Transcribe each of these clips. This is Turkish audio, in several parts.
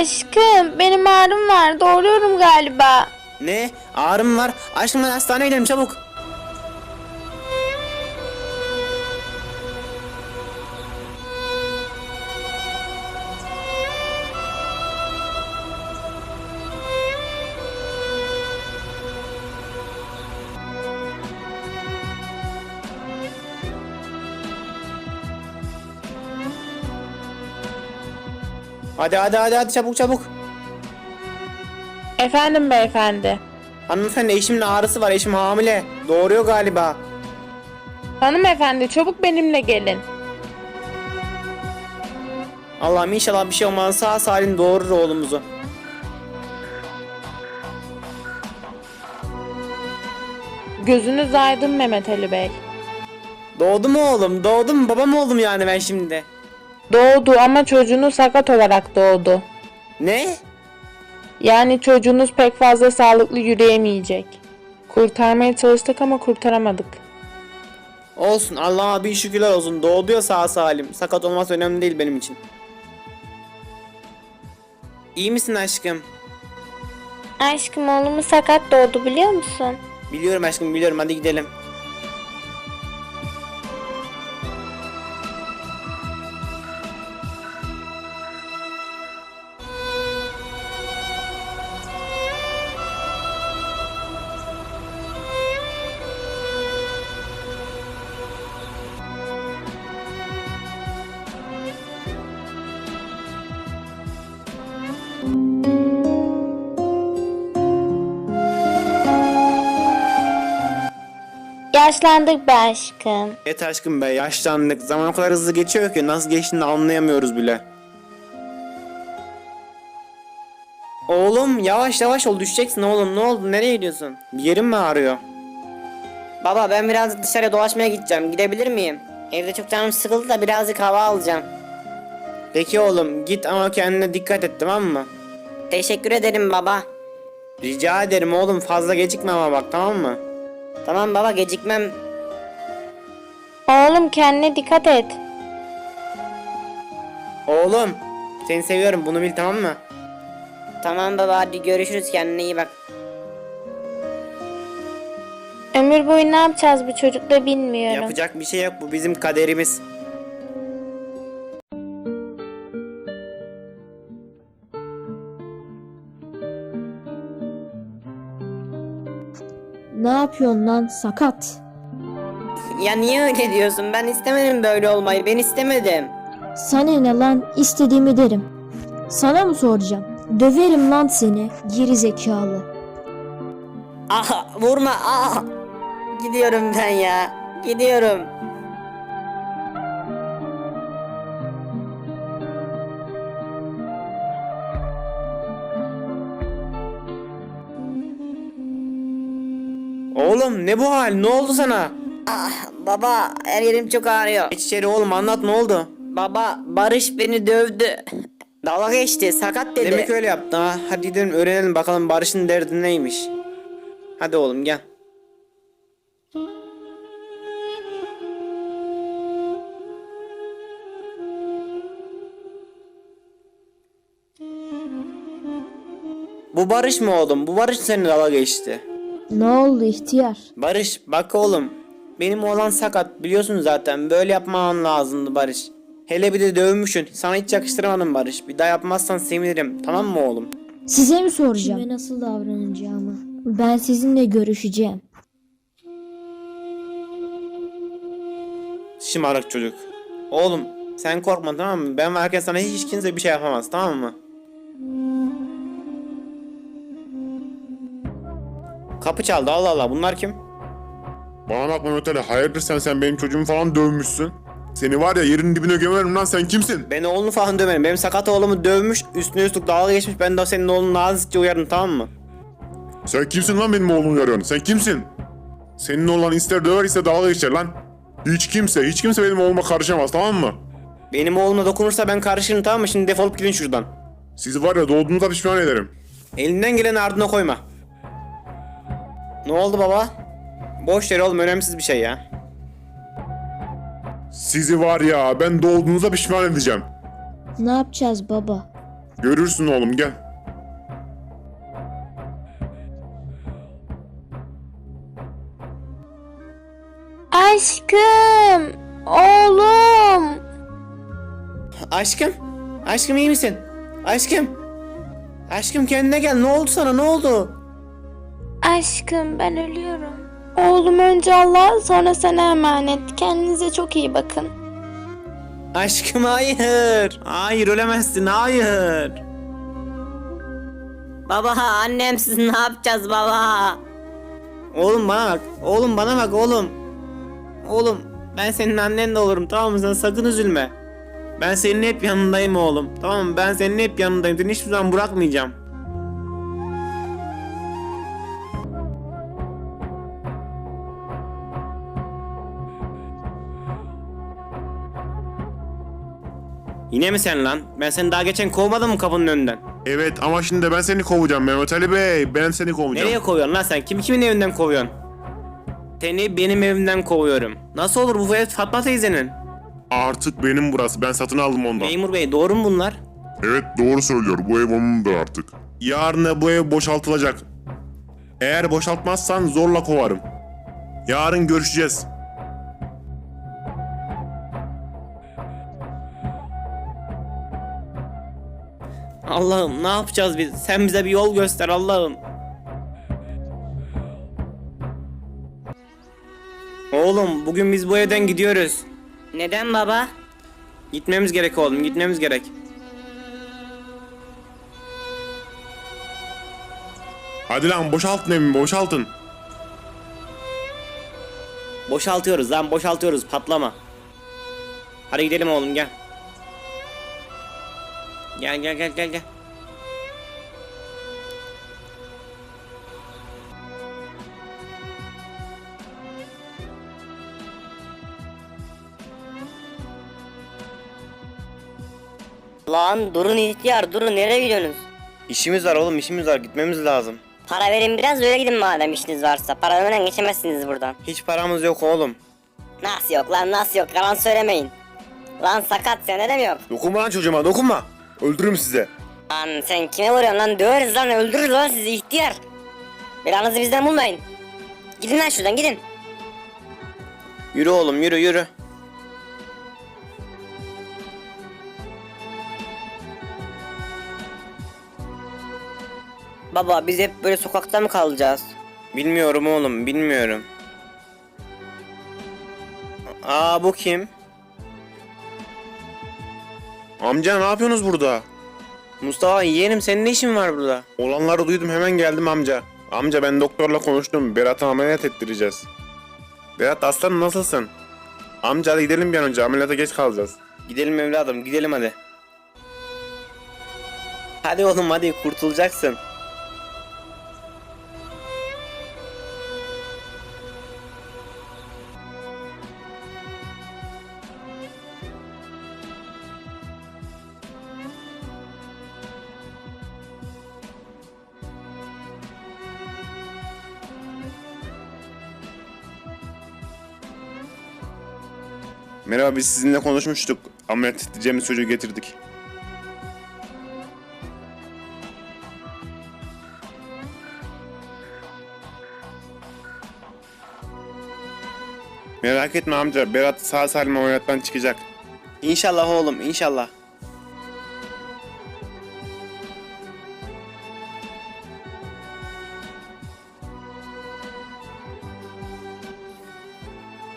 Aşkım benim ağrım var. Doğuruyorum galiba. Ne? Ağrım var. Aşkım ben hastaneye gidelim çabuk. Hadi hadi hadi hadi çabuk çabuk. Efendim beyefendi. Hanımefendi eşimin ağrısı var eşim hamile. Doğuruyor galiba. Hanımefendi çabuk benimle gelin. Allah'ım inşallah bir şey olmaz sağ salim doğurur oğlumuzu. Gözünüz aydın Mehmet Ali Bey. Doğdu mu oğlum? Doğdu mu? Baba mı oldum yani ben şimdi? Doğdu ama çocuğunuz sakat olarak doğdu. Ne? Yani çocuğunuz pek fazla sağlıklı yürüyemeyecek. Kurtarmaya çalıştık ama kurtaramadık. Olsun Allah'a bir şükürler olsun. Doğdu ya sağ salim. Sakat olması önemli değil benim için. İyi misin aşkım? Aşkım oğlumu sakat doğdu biliyor musun? Biliyorum aşkım biliyorum hadi gidelim. Yaşlandık be aşkım. Evet aşkım be yaşlandık. Zaman o kadar hızlı geçiyor ki nasıl geçtiğini anlayamıyoruz bile. Oğlum yavaş yavaş ol düşeceksin oğlum ne oldu nereye gidiyorsun? Bir yerin mi ağrıyor? Baba ben biraz dışarı dolaşmaya gideceğim. Gidebilir miyim? Evde çok canım sıkıldı da birazcık hava alacağım. Peki oğlum git ama kendine dikkat et tamam mı? Teşekkür ederim baba. Rica ederim oğlum fazla gecikme ama bak tamam mı? Tamam baba gecikmem. Oğlum kendine dikkat et. Oğlum seni seviyorum bunu bil tamam mı? Tamam baba hadi görüşürüz kendine iyi bak. Ömür boyu ne yapacağız bu çocukla bilmiyorum. Yapacak bir şey yok bu bizim kaderimiz. Ne yapıyorsun lan sakat? Ya niye öyle diyorsun? Ben istemedim böyle olmayı. Ben istemedim. Sana ne lan istediğimi derim. Sana mı soracağım? Döverim lan seni geri zekalı. Ah vurma ah. Gidiyorum ben ya. Gidiyorum. Oğlum ne bu hal ne oldu sana? Ah baba her yerim çok ağrıyor. Geç içeri oğlum anlat ne oldu? Baba Barış beni dövdü. Dalga geçti sakat dedi. Demek öyle yaptı ha. Hadi gidelim öğrenelim bakalım Barış'ın derdi neymiş. Hadi oğlum gel. Bu Barış mı oğlum? Bu Barış senin dalga geçti. Ne oldu ihtiyar? Barış bak oğlum. Benim oğlan sakat biliyorsun zaten. Böyle yapmaman lazımdı Barış. Hele bir de dövmüşsün. Sana hiç yakıştıramadım Barış. Bir daha yapmazsan sevinirim. Tamam mı oğlum? Size mi soracağım? Kime nasıl davranacağımı? Ben sizinle görüşeceğim. Şımarık çocuk. Oğlum sen korkma tamam mı? Ben varken sana hiç kimse bir şey yapamaz tamam mı? Kapı çaldı Allah Allah bunlar kim? Bana bak Mehmet Ali hayırdır sen sen benim çocuğumu falan dövmüşsün. Seni var ya yerin dibine gömerim lan sen kimsin? Ben oğlunu falan döverim. Benim sakat oğlumu dövmüş üstüne üstlük dalga geçmiş. Ben de senin oğlunu nazikçe uyardım tamam mı? Sen kimsin lan benim oğlumu yarıyorsun? Sen kimsin? Senin oğlan ister döver ister dalga geçer lan. Hiç kimse, hiç kimse benim oğluma karışamaz tamam mı? Benim oğluma dokunursa ben karışırım tamam mı? Şimdi defolup gidin şuradan. Sizi var ya doğduğunuzda pişman ederim. Elinden geleni ardına koyma. Ne oldu baba? Boş ver oğlum önemsiz bir şey ya. Sizi var ya ben doğduğunuzda pişman edeceğim. Ne yapacağız baba? Görürsün oğlum gel. Aşkım. Oğlum. Aşkım. Aşkım iyi misin? Aşkım. Aşkım kendine gel. Ne oldu sana? Ne oldu? Aşkım ben ölüyorum. Oğlum önce Allah sonra sana emanet. Kendinize çok iyi bakın. Aşkım hayır. Hayır ölemezsin. Hayır. Baba annemsiz ne yapacağız baba? Oğlum bana bak. Oğlum bana bak oğlum. Oğlum ben senin annen de olurum tamam mı? Sen sakın üzülme. Ben senin hep yanındayım oğlum. Tamam mı? Ben senin hep yanındayım. Seni hiçbir zaman bırakmayacağım. Yine mi sen lan? Ben seni daha geçen kovmadım mı kapının önünden? Evet ama şimdi de ben seni kovacağım Mehmet Ali Bey. Ben seni kovacağım. Nereye kovuyorsun lan sen? Kimi kimin evinden kovuyorsun? Seni benim evimden kovuyorum. Nasıl olur bu ev Fatma teyzenin? Artık benim burası. Ben satın aldım ondan. Memur bey doğru mu bunlar? Evet doğru söylüyor. Bu ev onundur artık. Yarın da bu ev boşaltılacak. Eğer boşaltmazsan zorla kovarım. Yarın görüşeceğiz. Allah'ım ne yapacağız biz? Sen bize bir yol göster Allah'ım. Oğlum bugün biz bu evden gidiyoruz. Neden baba? Gitmemiz gerek oğlum gitmemiz gerek. Hadi lan boşaltın evimi boşaltın. Boşaltıyoruz lan boşaltıyoruz patlama. Hadi gidelim oğlum gel. Gel gel gel gel gel. Lan durun ihtiyar durun nereye gidiyorsunuz? İşimiz var oğlum işimiz var gitmemiz lazım. Para verin biraz öyle gidin madem işiniz varsa. Para geçemezsiniz buradan. Hiç paramız yok oğlum. Nasıl yok lan nasıl yok yalan söylemeyin. Lan sakat sen ne yok? Dokunma lan çocuğuma dokunma. Öldürürüm size. Lan sen kime vuruyorsun lan döveriz lan öldürürüz lan sizi ihtiyar. Belanızı bizden bulmayın. Gidin lan şuradan gidin. Yürü oğlum yürü yürü. Baba biz hep böyle sokakta mı kalacağız? Bilmiyorum oğlum bilmiyorum. Aa bu kim? Amca ne yapıyorsunuz burada? Mustafa yeğenim senin ne işin var burada? Olanları duydum hemen geldim amca. Amca ben doktorla konuştum. Berat'ı ameliyat ettireceğiz. Berat aslanım nasılsın? Amca hadi gidelim bir an önce ameliyata geç kalacağız. Gidelim evladım gidelim hadi. Hadi oğlum hadi kurtulacaksın. Merhaba biz sizinle konuşmuştuk. Ameliyat edeceğimiz çocuğu getirdik. Merak etme amca. Berat sağ salim ameliyattan çıkacak. İnşallah oğlum inşallah.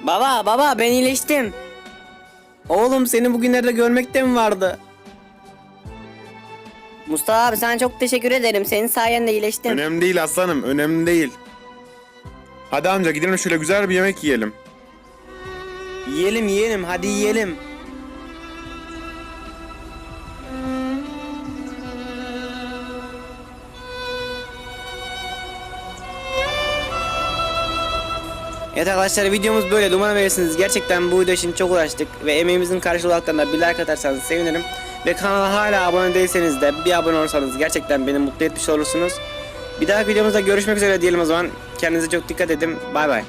Baba baba ben iyileştim. Oğlum seni bugünlerde görmekte mi vardı? Mustafa abi sana çok teşekkür ederim. Senin sayende iyileştim. Önemli değil aslanım. Önemli değil. Hadi amca gidelim şöyle güzel bir yemek yiyelim. Yiyelim yiyelim hadi yiyelim. Evet arkadaşlar videomuz böyle. Umarım beğenirsiniz. Gerçekten bu video için çok uğraştık ve emeğimizin karşılığı olarak da bir like atarsanız sevinirim. Ve kanala hala abone değilseniz de bir abone olursanız gerçekten beni mutlu etmiş olursunuz. Bir dahaki videomuzda görüşmek üzere diyelim o zaman. Kendinize çok dikkat edin. Bay bay.